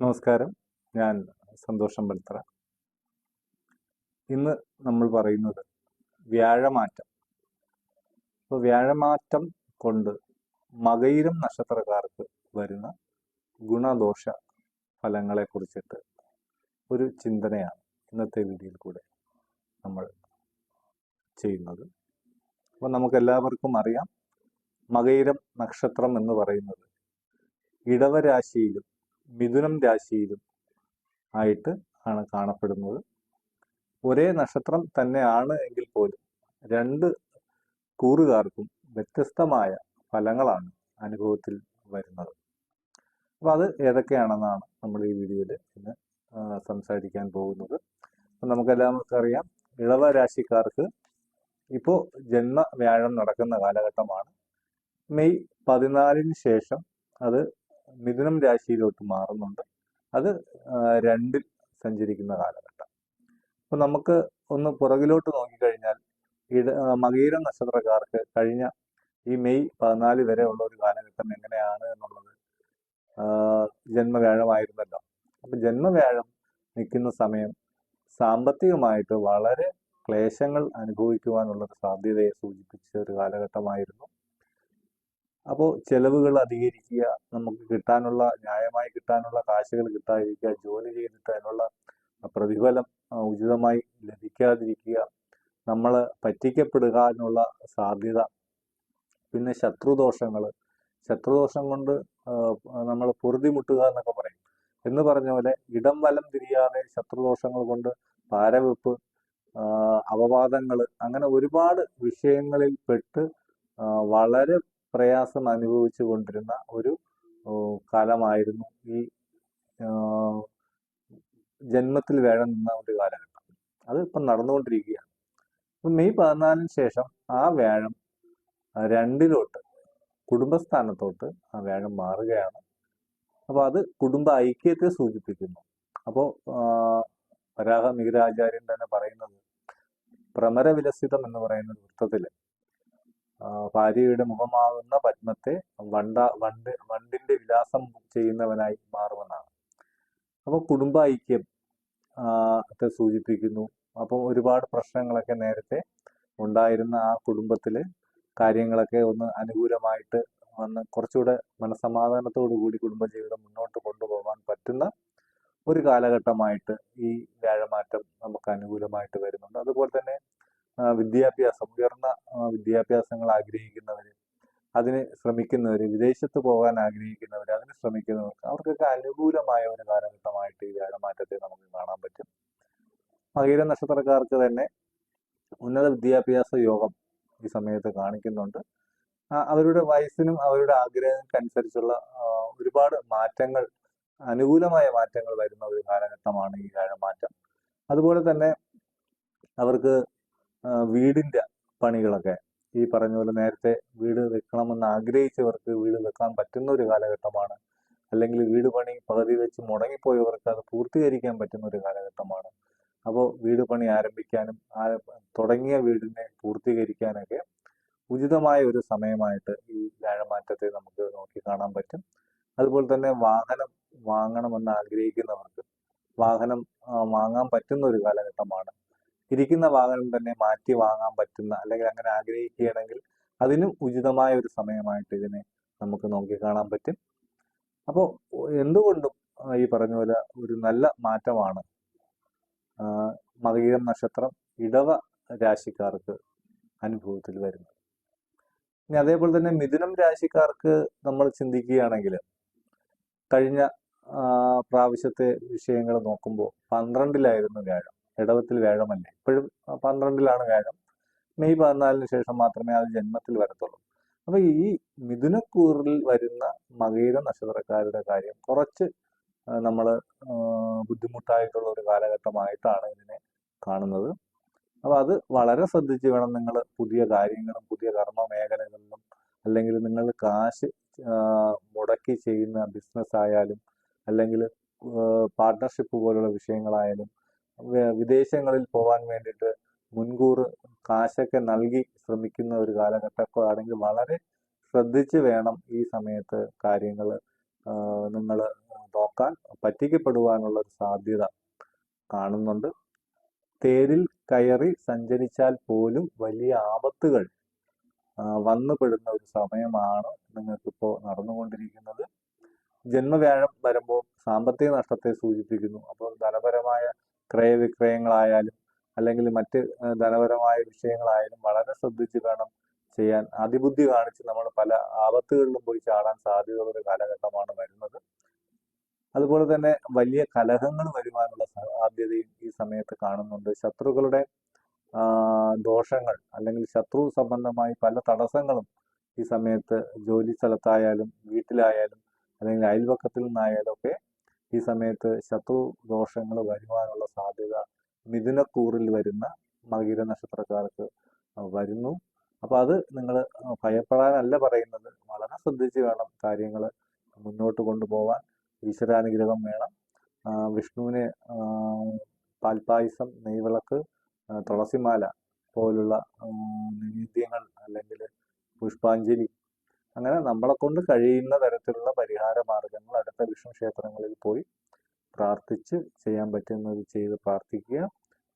നമസ്കാരം. ഞാൻ സന്തോഷം ബൽത്ര ഇന്ന് നമ്മൾ പറയുന്നത് വ്യാഴമാറ്റം. അപ്പോൾ വ്യാഴമാറ്റം കൊണ്ട് മകയിരം നക്ഷത്രക്കാർക്ക് വരുന്ന ഗുണദോഷ ഫലങ്ങളെ കുറിച്ചിട്ട് ഒരു ചിന്തനയാണ് ഇന്നത്തെ വീഡിയോയിൽ കൂടെ നമ്മൾ ചെയ്യുന്നത്. അപ്പം നമുക്ക് എല്ലാവർക്കും അറിയാം മകയിരം നക്ഷത്രം എന്ന് പറയുന്നത് ഇടവരാശിയിലും മിഥുനം രാശിയിലും ആയിട്ട് ആണ് കാണപ്പെടുന്നത്. ഒരേ നക്ഷത്രം തന്നെയാണ് എങ്കിൽ പോലും രണ്ട് കൂറുകാർക്കും വ്യത്യസ്തമായ ഫലങ്ങളാണ് അനുഭവത്തിൽ വരുന്നത്. അപ്പോൾ അത് ഏതൊക്കെയാണെന്നാണ് നമ്മൾ ഈ വീഡിയോയിൽ ഇന്ന് സംസാരിക്കാൻ പോകുന്നത്. അപ്പം നമുക്കെല്ലാവർക്കും അറിയാം ഇളവ രാശിക്കാർക്ക് ഇപ്പോൾ ജന്മ വ്യാഴം നടക്കുന്ന കാലഘട്ടമാണ്. മെയ് പതിനാലിന് ശേഷം അത് മിഥുനം രാശിയിലോട്ട് മാറുന്നുണ്ട്. അത് രണ്ടിൽ സഞ്ചരിക്കുന്ന കാലഘട്ടം. അപ്പോൾ നമുക്ക് ഒന്ന് പുറകിലോട്ട് നോക്കിക്കഴിഞ്ഞാൽ ഇട മകീര നക്ഷത്രക്കാർക്ക് കഴിഞ്ഞ ഈ മെയ് പതിനാല് വരെ ഉള്ള ഒരു കാലഘട്ടം എങ്ങനെയാണ് എന്നുള്ളത് ജന്മവ്യാഴമായിരുന്നല്ലോ. അപ്പൊ ജന്മവ്യാഴം നിൽക്കുന്ന സമയം സാമ്പത്തികമായിട്ട് വളരെ ക്ലേശങ്ങൾ അനുഭവിക്കുവാനുള്ള സാധ്യതയെ സൂചിപ്പിച്ച ഒരു കാലഘട്ടമായിരുന്നു. അപ്പോൾ ചെലവുകൾ അധികരിക്കുക നമുക്ക് കിട്ടാനുള്ള ന്യായമായി കിട്ടാനുള്ള കാശുകൾ കിട്ടാതിരിക്കുക ജോലി ചെയ്തിട്ട് അതിനുള്ള പ്രതിഫലം ഉചിതമായി ലഭിക്കാതിരിക്കുക നമ്മൾ പറ്റിക്കപ്പെടുവാനുള്ള സാധ്യത. പിന്നെ ശത്രുദോഷങ്ങൾ. ശത്രുദോഷം കൊണ്ട് നമ്മൾ പൊറുതിമുട്ടുക എന്നൊക്കെ പറയും. എന്ന് പറഞ്ഞ പോലെ ഇടം വലം തിരിയാതെ ശത്രുദോഷങ്ങൾ കൊണ്ട് പാരവെപ്പ് അപവാദങ്ങൾ അങ്ങനെ ഒരുപാട് വിഷയങ്ങളിൽ പെട്ട് വളരെ പ്രയാസം അനുഭവിച്ചു കൊണ്ടിരുന്ന ഒരു കാലമായിരുന്നു ഈ ജന്മത്തിൽ വേഴം നിന്ന ഒരു കാലഘട്ടം. അത് ഇപ്പം നടന്നുകൊണ്ടിരിക്കുകയാണ്. ഇപ്പം മെയ് പതിനാലിന് ശേഷം ആ വേഴം രണ്ടിലോട്ട് കുടുംബസ്ഥാനത്തോട്ട് ആ വേഴം മാറുകയാണ്. അപ്പോൾ അത് കുടുംബ ഐക്യത്തെ സൂചിപ്പിക്കുന്നു. അപ്പോൾ വരാഹ മിഹിരാചാര്യൻ തന്നെ പറയുന്നത് ഭ്രമരവിലസിതം എന്ന് പറയുന്ന വൃത്തത്തിൽ ഭാര്യയുടെ മുഖമാകുന്ന പത്മത്തെ വണ്ട വണ്ട് വണ്ടിന്റെ വിലാസം ചെയ്യുന്നവനായി മാറുമെന്നാണ്. അപ്പോൾ കുടുംബ ഐക്യം സൂചിപ്പിക്കുന്നു. അപ്പം ഒരുപാട് പ്രശ്നങ്ങളൊക്കെ നേരത്തെ ഉണ്ടായിരുന്ന ആ കുടുംബത്തിലെ കാര്യങ്ങളൊക്കെ ഒന്ന് അനുകൂലമായിട്ട് വന്ന് കുറച്ചുകൂടെ മനസമാധാനത്തോടു കൂടി കുടുംബജീവിതം മുന്നോട്ട് കൊണ്ടുപോകാൻ പറ്റുന്ന ഒരു കാലഘട്ടമായിട്ട് ഈ വ്യാഴമാറ്റം നമുക്ക് അനുകൂലമായിട്ട് വരുന്നുണ്ട്. അതുപോലെ തന്നെ വിദ്യാഭ്യാസം ഉയർന്ന വിദ്യാഭ്യാസങ്ങൾ ആഗ്രഹിക്കുന്നവർ അതിന് ശ്രമിക്കുന്നവർ വിദേശത്ത് പോകാൻ ആഗ്രഹിക്കുന്നവർ അതിന് ശ്രമിക്കുന്നവർക്ക് അവർക്കൊക്കെ അനുകൂലമായ ഒരു കാലഘട്ടമായിട്ട് ഈ വ്യാഴമാറ്റത്തെ നമുക്ക് കാണാൻ പറ്റും. മകീര നക്ഷത്രക്കാർക്ക് തന്നെ ഉന്നത വിദ്യാഭ്യാസ യോഗം ഈ സമയത്ത് കാണിക്കുന്നുണ്ട്. അവരുടെ വയസ്സിനും അവരുടെ ആഗ്രഹങ്ങൾക്കനുസരിച്ചുള്ള ഒരുപാട് മാറ്റങ്ങൾ അനുകൂലമായ മാറ്റങ്ങൾ വരുന്ന ഒരു കാലഘട്ടമാണ് ഈ വ്യാഴമാറ്റം അതുപോലെ തന്നെ അവർക്ക് വീടിന്റെ പണികളൊക്കെ ഈ പറഞ്ഞ പോലെ നേരത്തെ വീട് വെക്കണമെന്ന് ആഗ്രഹിച്ചവർക്ക് വീട് വെക്കാൻ പറ്റുന്ന ഒരു കാലഘട്ടമാണ്. അല്ലെങ്കിൽ വീട് പണി പകുതി വെച്ച് മുടങ്ങിപ്പോയവർക്ക് അത് പൂർത്തീകരിക്കാൻ പറ്റുന്ന ഒരു കാലഘട്ടമാണ്. അപ്പോൾ വീട് പണി ആരംഭിക്കാനും തുടങ്ങിയ വീടിനെ പൂർത്തീകരിക്കാനൊക്കെ ഉചിതമായ ഒരു സമയമായിട്ട് ഈ വ്യാഴമാറ്റത്തെ നമുക്ക് നോക്കി കാണാൻ പറ്റും. അതുപോലെ തന്നെ വാഹനം വാങ്ങണമെന്ന് ആഗ്രഹിക്കുന്നവർക്ക് വാഹനം വാങ്ങാൻ പറ്റുന്ന ഒരു കാലഘട്ടമാണ്. ഇരിക്കുന്ന വാഹനം തന്നെ മാറ്റി വാങ്ങാൻ പറ്റുന്ന അല്ലെങ്കിൽ അങ്ങനെ ആഗ്രഹിക്കുകയാണെങ്കിൽ അതിനും ഉചിതമായ ഒരു സമയമായിട്ട് ഇതിനെ നമുക്ക് നോക്കി കാണാൻ പറ്റും. അപ്പോൾ എന്തുകൊണ്ടും ഈ പറഞ്ഞ പോലെ ഒരു നല്ല മാറ്റമാണ് മകീരം നക്ഷത്രം ഇടവ രാശിക്കാർക്ക് അനുഭവത്തിൽ വരുന്നത്. ഇനി അതേപോലെ തന്നെ മിഥുനം രാശിക്കാർക്ക് നമ്മൾ ചിന്തിക്കുകയാണെങ്കിൽ കഴിഞ്ഞ പ്രാവശ്യത്തെ വിഷയങ്ങൾ നോക്കുമ്പോൾ പന്ത്രണ്ടിലായിരുന്നു വ്യാഴം. ഇടവത്തിൽ വ്യാഴമല്ല? ഇപ്പോഴും പന്ത്രണ്ടിലാണ് വ്യാഴം. മെയ് പതിനാലിന് ശേഷം മാത്രമേ അത് ജന്മത്തിൽ വരത്തുള്ളൂ. അപ്പൊ ഈ മിഥുനക്കൂറിൽ വരുന്ന മകീര നക്ഷത്രക്കാരുടെ കാര്യം കുറച്ച് നമ്മൾ ബുദ്ധിമുട്ടായിട്ടുള്ള ഒരു കാലഘട്ടമായിട്ടാണ് ഇതിനെ കാണുന്നത്. അപ്പൊ അത് വളരെ ശ്രദ്ധിച്ച് വേണം നിങ്ങൾ പുതിയ കാര്യങ്ങളും പുതിയ കർമ്മ മേഖലകളിലും അല്ലെങ്കിൽ നിങ്ങൾ കാശ് മുടക്കി ചെയ്യുന്ന ബിസിനസ് ആയാലും അല്ലെങ്കിൽ പാർട്ട്ണർഷിപ്പ് പോലുള്ള വിഷയങ്ങളായാലും വിദേശങ്ങളിൽ പോകാൻ വേണ്ടിയിട്ട് മുൻകൂർ കാശൊക്കെ നൽകി ശ്രമിക്കുന്ന ഒരു കാലഘട്ടമൊക്കെ ആണെങ്കിൽ വളരെ ശ്രദ്ധിച്ച് വേണം ഈ സമയത്ത് കാര്യങ്ങൾ നിങ്ങൾ നോക്കാൻ പറ്റിക്കപ്പെടുവാനുള്ള ഒരു സാധ്യത കാണുന്നുണ്ട്. തേരിൽ കയറി സഞ്ചരിച്ചാൽ പോലും വലിയ ആപത്തുകൾ വന്നുപെടുന്ന ഒരു സമയമാണ് നിങ്ങൾക്കിപ്പോൾ നടന്നുകൊണ്ടിരിക്കുന്നത്. ജന്മവ്യാഴം വരുമ്പോൾ സാമ്പത്തിക നഷ്ടത്തെ സൂചിപ്പിക്കുന്നു. അപ്പോൾ ധനപരമായ ക്രയവിക്രയങ്ങളായാലും അല്ലെങ്കിൽ മറ്റ് ധനപരമായ വിഷയങ്ങളായാലും വളരെ ശ്രദ്ധിച്ച് വേണം ചെയ്യാൻ. അതിബുദ്ധി കാണിച്ച് നമ്മൾ പല ആപത്തുകളിലും പോയി ചാടാൻ സാധ്യതയുള്ള ഒരു കാലഘട്ടമാണ് വരുന്നത്. അതുപോലെ തന്നെ വലിയ കലഹങ്ങൾ വരുവാനുള്ള സാധ്യതയും ഈ സമയത്ത് കാണുന്നുണ്ട്. ശത്രുക്കളുടെ ദോഷങ്ങൾ അല്ലെങ്കിൽ ശത്രു സംബന്ധമായി പല തടസ്സങ്ങളും ഈ സമയത്ത് ജോലി സ്ഥലത്തായാലും വീട്ടിലായാലും അല്ലെങ്കിൽ അയൽവക്കത്തിൽ നിന്നായാലും ഒക്കെ ഈ സമയത്ത് ശത്രു ദോഷങ്ങൾ വരുവാനുള്ള സാധ്യത മിഥുനക്കൂറിൽ വരുന്ന മകീര നക്ഷത്രക്കാർക്ക് വരുന്നു. അപ്പോൾ അത് നിങ്ങൾ ഭയപ്പെടാനല്ല പറയുന്നത്. വളരെ ശ്രദ്ധിച്ച് വേണം കാര്യങ്ങൾ മുന്നോട്ട് കൊണ്ടുപോകാൻ ഈശ്വരാനുഗ്രഹം വേണം. വിഷ്ണുവിന് പാൽപായസം നെയ്വിളക്ക് തുളസിമാല പോലുള്ള നിവേദ്യങ്ങൾ അല്ലെങ്കിൽ പുഷ്പാഞ്ജലി അങ്ങനെ നമ്മളെ കൊണ്ട് കഴിയുന്ന തരത്തിലുള്ള പരിഹാര മാർഗങ്ങൾ അടുത്ത വിഷ്ണു ക്ഷേത്രങ്ങളിൽ പോയി പ്രാർത്ഥിച്ച് ചെയ്യാൻ പറ്റുന്നത് ചെയ്ത് പ്രാർത്ഥിക്കുക.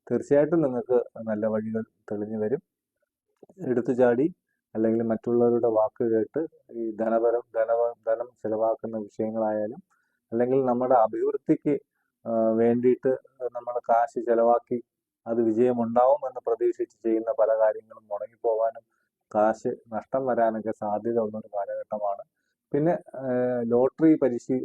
തീർച്ചയായിട്ടും നിങ്ങൾക്ക് നല്ല വഴികൾ തെളിഞ്ഞു വരും. എടുത്തു ചാടി അല്ലെങ്കിൽ മറ്റുള്ളവരുടെ വാക്ക് കേട്ട് ഈ ധനപരം ധന ധനം ചെലവാക്കുന്ന വിഷയങ്ങളായാലും അല്ലെങ്കിൽ നമ്മുടെ അഭിവൃദ്ധിക്ക് വേണ്ടിയിട്ട് നമ്മൾ കാശ് ചെലവാക്കി അത് വിജയമുണ്ടാവും എന്ന് പ്രതീക്ഷിച്ച് ചെയ്യുന്ന പല കാര്യങ്ങളും മുടങ്ങിപ്പോവാനും കാശ് നഷ്ടം വരാനൊക്കെ സാധ്യത ഉള്ള ഒരു കാലഘട്ടമാണ്. പിന്നെ ലോട്ടറി പരിശീ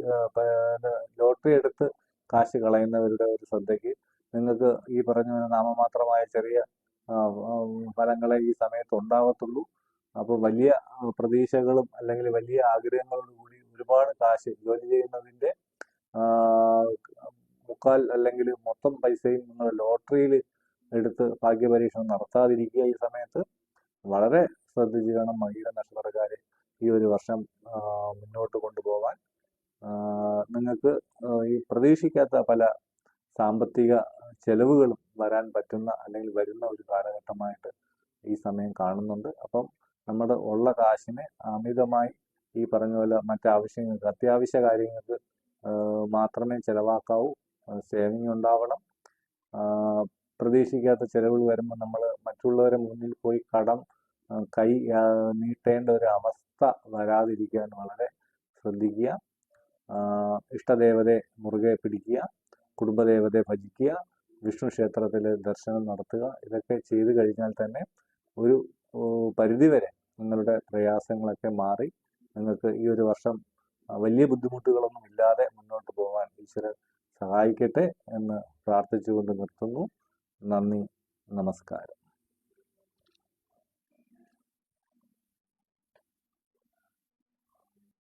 ലോട്ടറി എടുത്ത് കാശ് കളയുന്നവരുടെ ഒരു ശ്രദ്ധയ്ക്ക് നിങ്ങൾക്ക് ഈ പറഞ്ഞ നാമമാത്രമായ ചെറിയ ഫലങ്ങളെ ഈ സമയത്ത് ഉണ്ടാവത്തുള്ളൂ. അപ്പോൾ വലിയ പ്രതീക്ഷകളും അല്ലെങ്കിൽ വലിയ ആഗ്രഹങ്ങളോടും കൂടി ഒരുപാട് കാശ് ജോലി ചെയ്യുന്നതിന്റെ മുക്കാൽ അല്ലെങ്കിൽ മൊത്തം പൈസയും നിങ്ങൾ ലോട്ടറിയിൽ എടുത്ത് ഭാഗ്യപരീക്ഷണം നടത്താതിരിക്കുക ഈ സമയത്ത് വളരെ ശ്രദ്ധിച്ച് വേണം മകീര നക്ഷത്രക്കാരെ ഈ ഒരു വർഷം മുന്നോട്ട് കൊണ്ടുപോകാൻ നിങ്ങൾക്ക് ഈ പ്രതീക്ഷിക്കാത്ത പല സാമ്പത്തിക ചെലവുകളും വരാൻ പറ്റുന്ന അല്ലെങ്കിൽ വരുന്ന ഒരു കാലഘട്ടമായിട്ട് ഈ സമയം കാണുന്നുണ്ട്. അപ്പം നമ്മുടെ ഉള്ള കാശിനെ അമിതമായി ഈ പറഞ്ഞ പോലെ മറ്റാവശ്യങ്ങൾക്ക് അത്യാവശ്യ കാര്യങ്ങൾക്ക് മാത്രമേ ചെലവാക്കാവൂ. സേവിങ് ഉണ്ടാവണം. പ്രതീക്ഷിക്കാത്ത ചിലവുകൾ വരുമ്പോൾ നമ്മൾ മറ്റുള്ളവരെ മുന്നിൽ പോയി കടം കൈ നീട്ടേണ്ട ഒരു അവസ്ഥ വരാതിരിക്കാൻ വളരെ ശ്രദ്ധിക്കുക. ഇഷ്ടദേവതയെ മുറുകെ പിടിക്കുക കുടുംബദേവതയെ ഭജിക്കുക വിഷ്ണു ക്ഷേത്രത്തിൽ ദർശനം നടത്തുക ഇതൊക്കെ ചെയ്തു കഴിഞ്ഞാൽ തന്നെ ഒരു പരിധിവരെ നിങ്ങളുടെ പ്രയാസങ്ങളൊക്കെ മാറി. നിങ്ങൾക്ക് ഈ ഒരു വർഷം വലിയ ബുദ്ധിമുട്ടുകളൊന്നും ഇല്ലാതെ മുന്നോട്ട് പോകാൻ ഈശ്വരൻ സഹായിക്കട്ടെ എന്ന് പ്രാർത്ഥിച്ചുകൊണ്ട് നിർത്തുന്നു. നന്ദി. നമസ്കാരം.